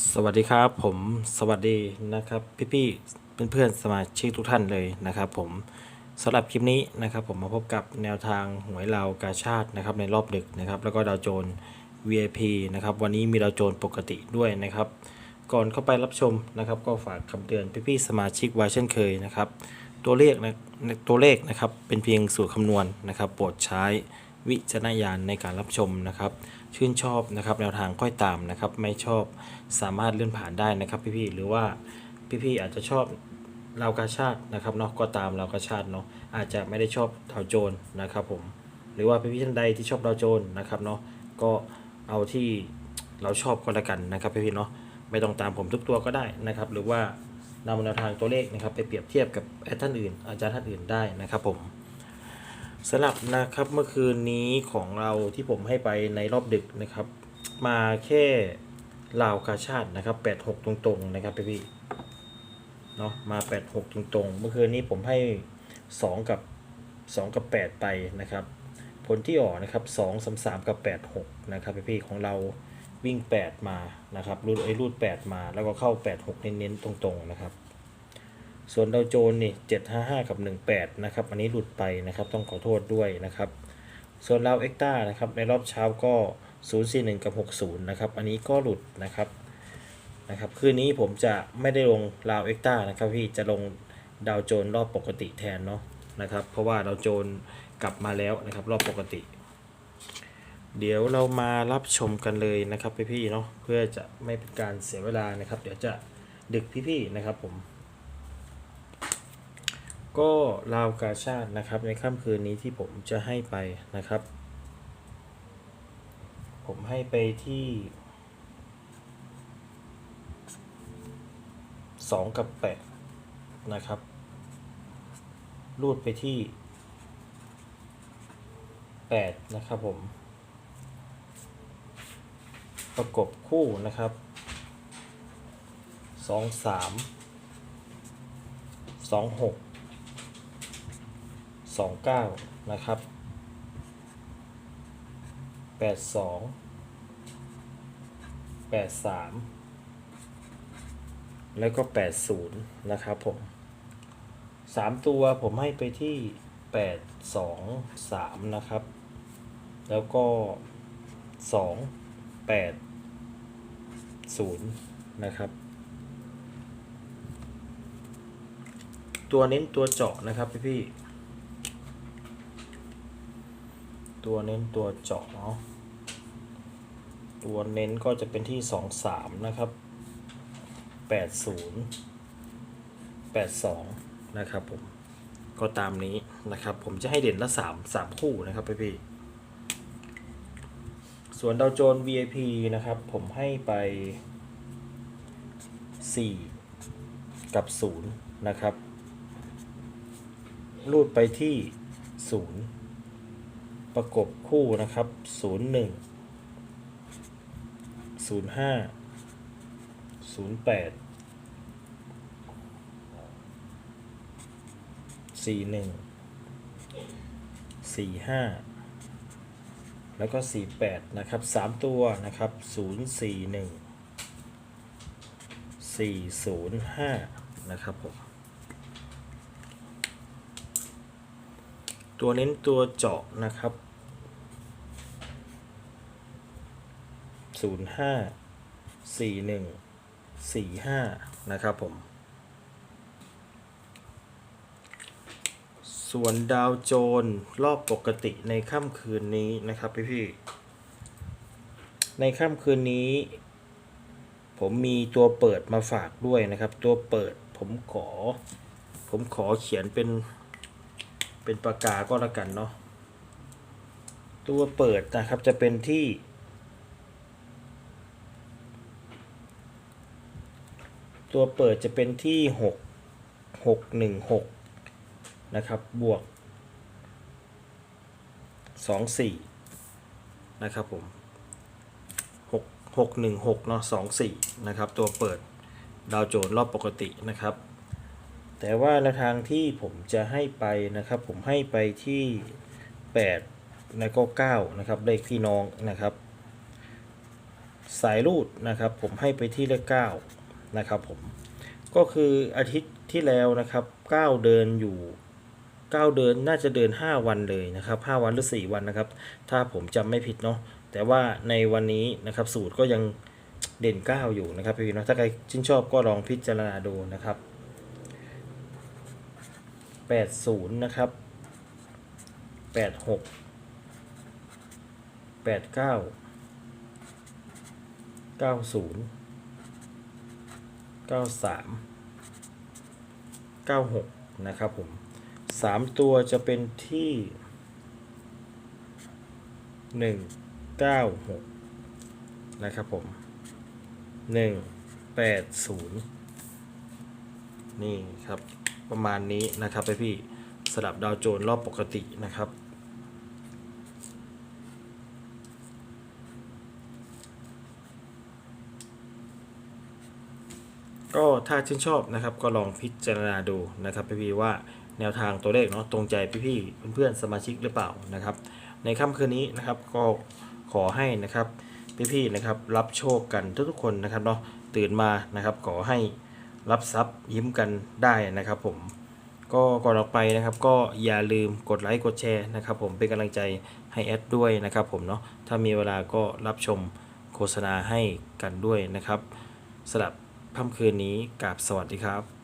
สวัสดีครับผมสวัสดีนะครับพี่ๆเพื่อนๆสมาชิกทุกท่านเลยนะครับ ผมสำหรับคลิปนี้นะครับผมมาพบกับแนวทางหวยลาวกาชาตินะครับในรอบดึกนะครับ แล้วก็ดาวโจน VIP นะครับวันนี้มีดาวโจนปกติด้วยนะครับ ก่อนเข้าไปรับชมนะครับ ก็ฝากคำเตือนพี่ๆสมาชิกไว้เช่นเคยนะครับ ตัวเลขนะตัวเลขนะครับเป็นเพียงสูตรคำนวณนะครับโปรดใช้ วิจารณญาณในการรับชมนะครับ ชื่นชอบนะครับแนวทางค่อยตามนะครับ ไม่ชอบสามารถเลื่อนผ่านได้นะครับ พี่ๆหรือว่าพี่ๆอาจจะชอบลาวกาชาตินะครับเนาะก็ตามลาวกาชาติเนาะอาจจะไม่ได้ชอบดาวโจนนะครับผมหรือว่าพี่ๆท่านใดที่ชอบดาวโจนนะครับเนาะก็เอาที่เราชอบก็แล้วกันนะครับพี่ๆเนาะไม่ต้องตามผมทุกตัวก็ได้นะครับ หรือว่านำแนวทางตัวเลขนะครับ ไปเปรียบเทียบกับแอดท่านอื่น อาจารย์ท่านอื่นได้นะครับผม สลับนะครับเมื่อคืนนี้ของเราที่ผมให้ไปในรอบดึกนะครับ มาแค่ลาวกาชาตินะครับ86ตรงๆนะครับพี่พี่เนาะมา86ตรงๆ เมื่อคืนนี้ผมให้2กับ2กับ8ไปนะครับ ผลที่ออกนะครับ2 3 3กับ86นะครับพี่พี่ของเราวิ่ง8มานะครับรูดไอ้รูด8มาแล้วก็เข้า86เน้นๆตรงๆนะครับ ส่วนดาวโจนนี่755กับ18นะครับ อันนี้หลุดไปนะครับ ต้องขอโทษด้วยนะครับ ส่วนลาวเอ็กต้านะครับ ในรอบเช้าก็041กับ60นะครับ อันนี้ก็หลุดนะครับ นะครับ คืนนี้ผมจะไม่ได้ลงลาวเอ็กต้านะครับพี่ จะลงดาวโจนรอบปกติแทนเนาะนะครับ เพราะว่าดาวโจนกลับมาแล้วนะครับ รอบปกติ เดี๋ยวเรามารับชมกันเลยนะครับพี่ๆเนาะ เพื่อจะไม่เป็นการเสียเวลานะครับ เดี๋ยวจะดึกพี่ๆนะครับผม ก็ลาวกาชาตินะครับ ในค่ำคืนนี้ที่ผมจะให้ไปนะครับ ผมให้ไปที่สองกับแปดนะครับ รูดไปที่แปดนะครับผม ประกบคู่นะครับสองสามสองหก สองเก้านะครับแปดสองแปดสามแล้วก็แปดศูนย์นะครับผมสามตัวผมให้ไปที่แปดสองสามนะครับ แล้วก็สองแปดศูนย์นะครับตัวเน้นตัวเจาะนะครับพี่พี่ๆ ตัวเน้นตัวเจาะเนาะตัวเน้นก็จะเป็นที่สองสามนะครับแปดศูนย์แปดสองนะครับผม ก็ตามนี้นะครับ ผมจะให้เด่นละสามสามคู่นะครับพี่พี่ๆส่วนดาวโจน VIP นะครับ ผมให้ไปสี่กับศูนย์นะครับ รูดไปที่ศูนย์ ประกบคู่นะครับ 0 1 0 5 0 8 4 1 4 5 แล้วก็ 4 8 นะครับ 3 ตัวนะครับ 0 4 1 4 0 5 นะครับผม ตัวเน้นตัวเจาะนะครับศูนย์ห้าสี่หนึ่งสี่ห้านะครับผม ส่วนดาวโจนรอบปกติในค่ำคืนนี้นะครับพี่พี่ ในค่ำคืนนี้ ผมมีตัวเปิดมาฝากด้วยนะครับ ตัวเปิดผมขอ ผมขอเขียนเป็น เป็นปากกาก็แล้วกันเนาะตัวเปิดนะครับจะเป็นที่ ตัวเปิดจะเป็นที่หกหกหนึ่งหกนะครับ บวกสองสี่นะครับผมหกหกหนึ่งหกเนาะสองสี่นะครับ ตัวเปิดดาวโจนรอบปกตินะครับ แต่ว่าในวทางที่ผมจะให้ไปนะครับ ผมให้ไปที่8แล้วก็9นะครับเลขพี่น้องนะครับ สายรูดนะครับ ผมให้ไปที่เลขเก้านะครับผมก็คืออาทิตย์ที่แล้วนะครับเก้าเดินอยู่เก้าเดินน่าจะเดิน 5 วันเลยนะครับ 5 วันหรือ 4 วันนะครับ ถ้าผมจำไม่ผิดเนาะแต่ว่าในวันนี้นะครับสูตรก็ยังเด่น 9 อยู่นะครับพี่ๆเนาะถ้าใครชื่นชอบก็ลองพิจารณาดูนะครับ 80 นะครับ 86 89 90 93 96 นะครับผม 3 ตัวจะเป็นที่ 196 นะครับผม 180 นี่ครับ ประมาณนี้นะครับพี่พี่สลับดาวโจนรอบปกตินะครับก็ถ้าชื่นชอบนะครับก็ลองพิจารณาดูนะครับพี่ๆว่าแนวทางตัวเลขเนาะตรงใจพี่ๆเพื่อนๆสมาชิกหรือเปล่านะครับ ในค่ำคืนนี้นะครับก็ขอให้นะครับพี่ๆนะครับรับโชคกันทุกๆคนนะครับเนาะตื่นมานะครับขอให้ รับทรัพย์ยิ้มกันได้นะครับผมก็ก่อนออกไปนะครับก็อย่าลืมกดไลค์กดแชร์นะครับผมเป็นกำลังใจให้แอดด้วยนะครับผมเนาะถ้ามีเวลาก็รับชมโฆษณาให้กันด้วยนะครับสำหรับค่ำคืนนี้กราบสวัสดีครับ